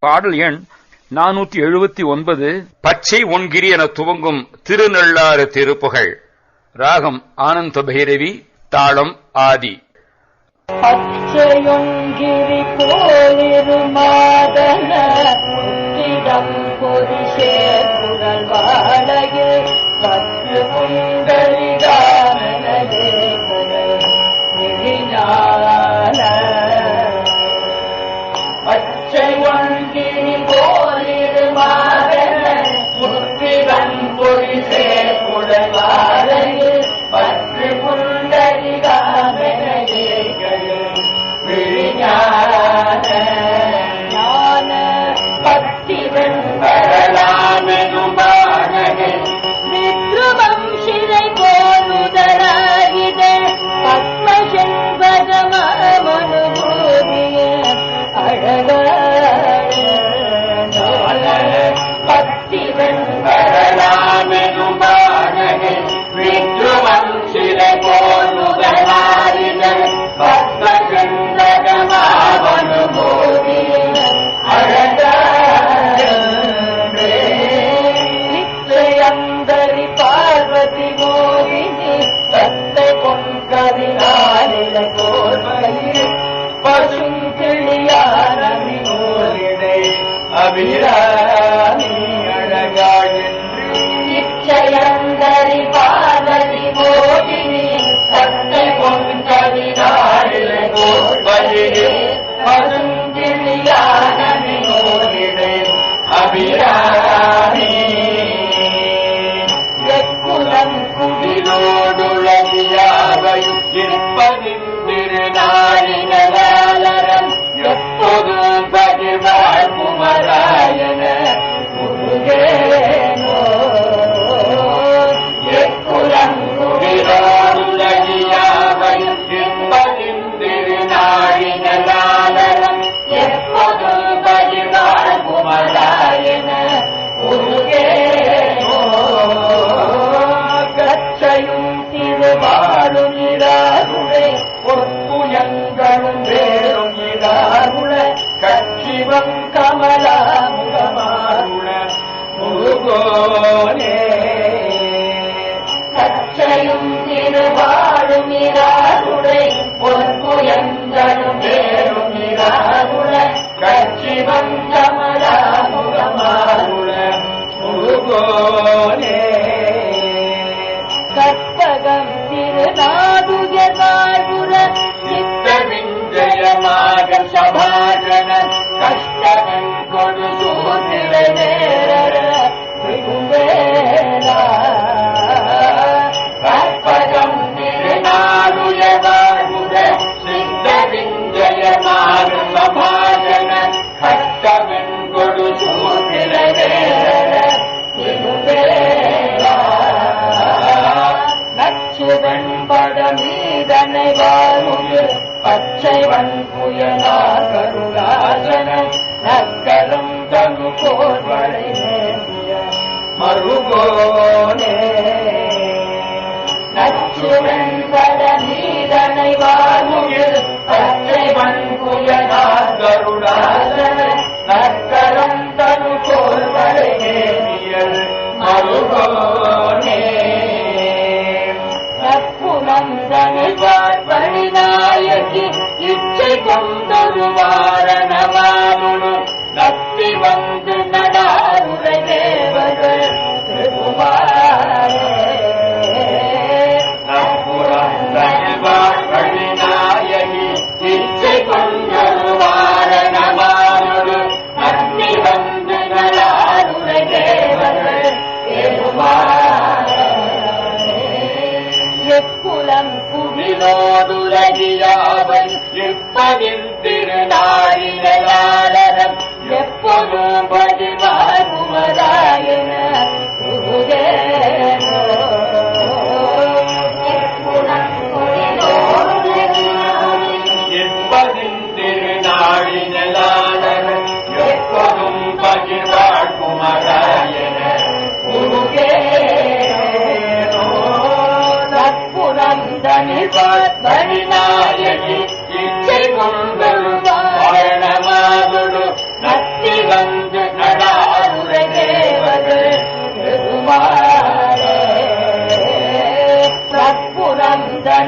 பாடல் எண் நானூத்தி எழுபத்தி ஒன்பது. பச்சை ஒன்கிரி என துவங்கும் திருநள்ளாறு திருப்புகழ் ராகம் ஆனந்த பைரவி தாளம் ஆதி. பச்சையொன்கிரி போலிரு மாதன. पुरुषे vida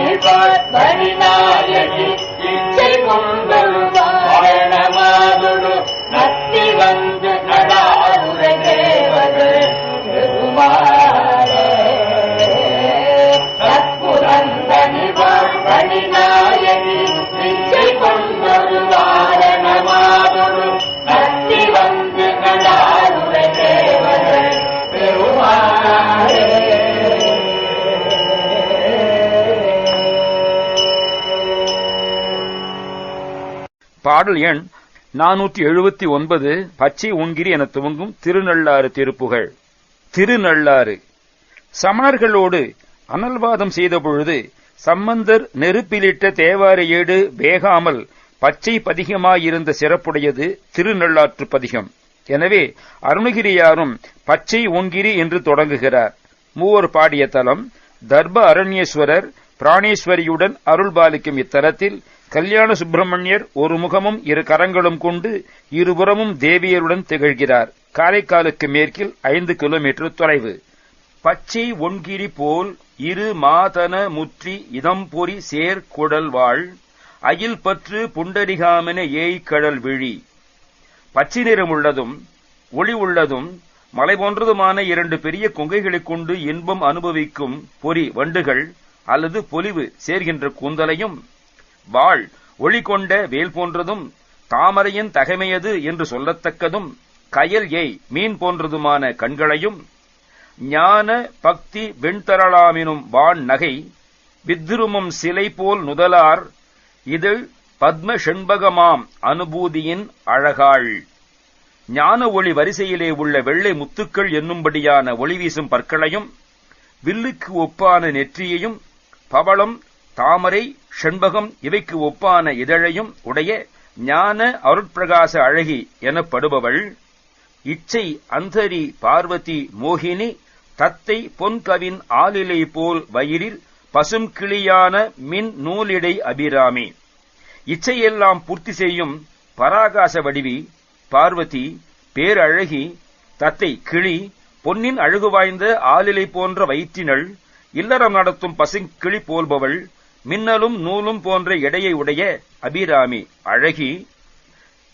गायिना பாடல் எண் நானூற்றி எழுபத்தி ஒன்பது பச்சை உண்கிரி என துவங்கும் திருநள்ளாறு திருப்புகழ் திருநள்ளாறு. சமணர்களோடு அனல்வாதம் செய்தபொழுது சம்பந்தர் நெருப்பிலிட்ட தேவார ஏடு வேகாமல் பச்சை பதிகமாயிருந்த சிறப்புடையது திருநள்ளாற்று பதிகம். எனவே அருணகிரியாரும் பச்சை ஒன்கிரி என்று தொடங்குகிறார். மூவர் பாடிய தலம் தர்ப அரண்யேஸ்வரர் பிராணேஸ்வரியுடன் அருள் பாலிக்கும் இத்தலத்தில் கல்யாண சுப்பிரமணியர் ஒரு முகமும் இரு கரங்களும் கொண்டு இருபுறமும் தேவியருடன் திகழ்கிறார். காரைக்காலுக்கு மேற்கில் ஐந்து கிலோமீட்டர் தொலைவு. பச்சை ஒன்கிரி போல் இரு மாதன முற்றி இதம்பொறி சேர்குடல் வாழ். அயில் பற்று புண்டரிகாமென ஏய்கடல் விழி. பச்சை நிறமுள்ளதும் ஒளி உள்ளதும் மலை போன்றதுமான இரண்டு பெரிய கொங்கைகளைக் கொண்டு இன்பம் அனுபவிக்கும் பொறி வண்டுகள் அல்லது பொலிவு சேர்கின்ற கூந்தலையும் வாழ் ஒளி கொண்ட வேல் போன்றதும் தாமரையின் தகைமையது என்று சொல்லத்தக்கதும் கயல் ஏய் மீன் போன்றதுமான கண்களையும் ஞான பக்தி வெண்தரளாமினும் வான் நகை வித்ருமம் சிலை போல் நுதலார் இது பத்ம செண்பகமாம் அனுபூதியின் அழகாள். ஞான ஒளி வரிசையிலே உள்ள வெள்ளை முத்துக்கள் என்னும்படியான ஒளி வீசும் பற்களையும் வில்லுக்கு ஒப்பான நெற்றியையும் பவளம் தாமரை செண்பகம் இவைக்கு ஒப்பான இதழையும் உடைய ஞான அருட்பிரகாச அழகி எனப்படுபவள். இச்சை அந்தரி பார்வதி மோகினி தத்தை பொன்கவின் ஆலிலை போல் வயிறில் பசும் கிளியான மின் நூலிடை அபிராமி. இச்சையெல்லாம் பூர்த்தி செய்யும் பராகாச வடிவி பார்வதி பேரழகி தத்தை கிளி பொன்னின் அழகு வாய்ந்த ஆலிலை போன்ற வயிற்றினள் இல்லறம் நடத்தும் பசுங்கிளி போல்பவள். மின்னலும் நூலும் போன்ற எடையை உடைய அபிராமி அழகி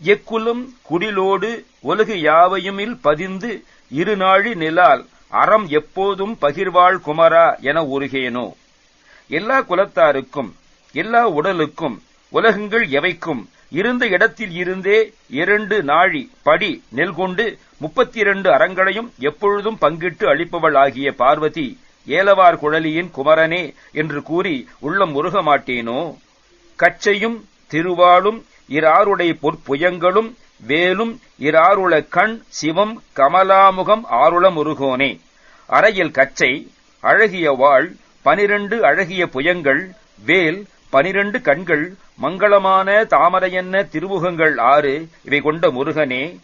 எக்குலும் குடிலோடு ஒலகு யாவையுமில் பதிந்து இருநாழி நிலால் அறம் எப்போதும் பகிர்வாள் குமரா என உருகேனோ. எல்லா குலத்தாருக்கும் எல்லா உடலுக்கும் உலகங்கள் எவைக்கும் இருந்த இடத்தில் இருந்தே இரண்டு நாழி படி நெல் கொண்டு முப்பத்தி இரண்டு அறங்களையும் எப்பொழுதும் பங்கிட்டு அளிப்பவள் ஆகிய பார்வதி ஏலவார் குழலியின் குமரனே என்று கூறி உள்ளம் முருக மாட்டேனோ? கச்சையும் திருவாளும் இராருடைய பொற்புயங்களும் வேலும் இராருள கண் சிவம் கமலாமுகம் ஆருள முருகோனே அறையில் கச்சை அழகிய வாழ் பனிரண்டு அழகிய புயங்கள் வேல் பனிரண்டு கண்கள் மங்களமான தாமரையன்ன திருமுகங்கள் ஆறு இவை கொண்ட முருகனே.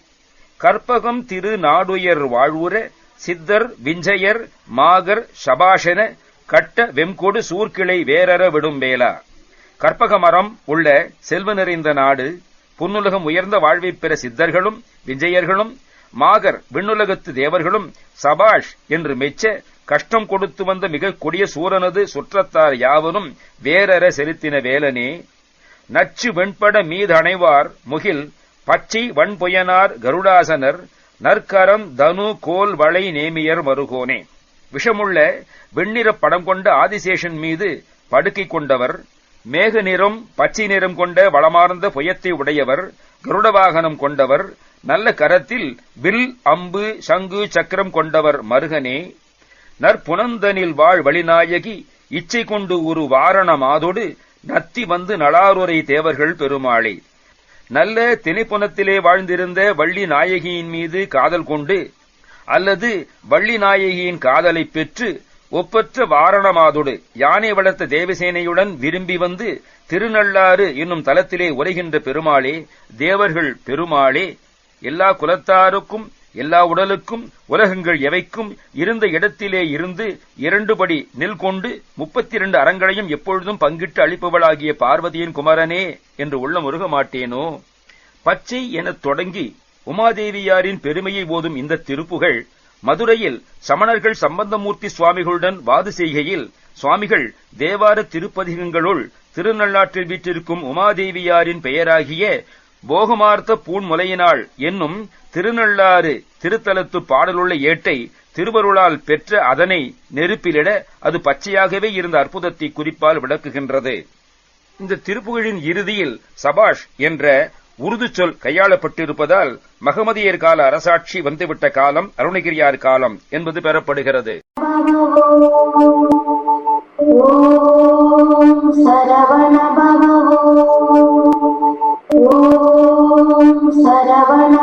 கற்பகம் திரு நாடுயர் வாழ்வுற சித்தர் விஞ்சையர் மாகர் சபாஷன கட்ட வெம்கொடு சூர்கிளை வேறற விடும் வேலா கற்பக மரம் உள்ள செல்வ நிறைந்த நாடு புன்னுலகம் உயர்ந்த வாழ்வைப் பெற சித்தர்களும் விஞ்சையர்களும் மாகர் விண்ணுலகத்து தேவர்களும் சபாஷ் என்று மெச்ச கஷ்டம் கொடுத்து வந்த மிக கொடிய சூரனது சுற்றத்தார் யாவரும் வேறற செலுத்தின வேலனே. நச்சு வெண்பட மீதணைவார் முகில் பச்சை வன்புயனார் கருடாசனர் நற்கரம் தனு கோல் வளை நேமியர் மருகோனே விஷமுள்ள வெண்ணிறப் படம் கொண்ட ஆதிசேஷன் மீது படுக்கை கொண்டவர் மேக நிறம் பச்சை நிறம் கொண்ட வளமார்ந்த புயத்தை உடையவர் கருட வாகனம் கொண்டவர் நல்ல கரத்தில் வில் அம்பு சங்கு சக்கரம் கொண்டவர் மருகனே. நற்புனந்தனில் வாழ் வழிநாயகி இச்சை கொண்டு ஒரு வாரணமாதோடு நத்தி வந்து நளாருரை தேவர்கள் பெருமாளே. நல்ல திணைப்புனத்திலே வாழ்ந்திருந்த வள்ளி நாயகியின் மீது காதல் கொண்டு அல்லது வள்ளி நாயகியின் காதலை பெற்று ஒப்பற்ற வாரணமாதோடு யானை வளர்த்த தேவசேனையுடன் விரும்பி வந்து திருநள்ளாறு என்னும் தலத்திலே உரைகின்ற பெருமாளே தேவர்கள் பெருமாளே எல்லா குலத்தாருக்கும் எல்லா உடலுக்கும் உலகங்கள் எவைக்கும் இருந்த இடத்திலே இருந்து இரண்டு படி நெல் கொண்டு முப்பத்தி இரண்டு அறங்களையும் எப்பொழுதும் பங்கிட்டு அளிப்பவளாகிய பார்வதியின் குமரனே என்று உள்ள முருக மாட்டேனோ? பச்சை எனத் தொடங்கி உமாதேவியாரின் பெருமையை போதும் இந்த திருப்புகள் மதுரையில் சமணர்கள் சம்பந்தமூர்த்தி சுவாமிகளுடன் வாது செய்கையில் சுவாமிகள் தேவார திருப்பதிகங்களுள் திருநள்ளாற்றில் வீற்றிருக்கும் உமாதேவியாரின் பெயராகிய போகமார்த்த பூண்முலையினாள் என்னும் திருநள்ளாறு திருத்தலத்து பாடலுள்ள ஏட்டை திருவருளால் பெற்ற அதனை நெருப்பிலிட அது பச்சையாகவே இருந்த அற்புதத்தை குறிப்பால் விளக்குகின்றது. இந்த திருப்புகழின் இறுதியில் சபாஷ் என்ற உருது சொல் கையாளப்பட்டிருப்பதால் மகமதியர் கால அரசாட்சி வந்துவிட்ட காலம் அருணகிரியார் காலம் என்பது பெறப்படுகிறது. சரவண சரவண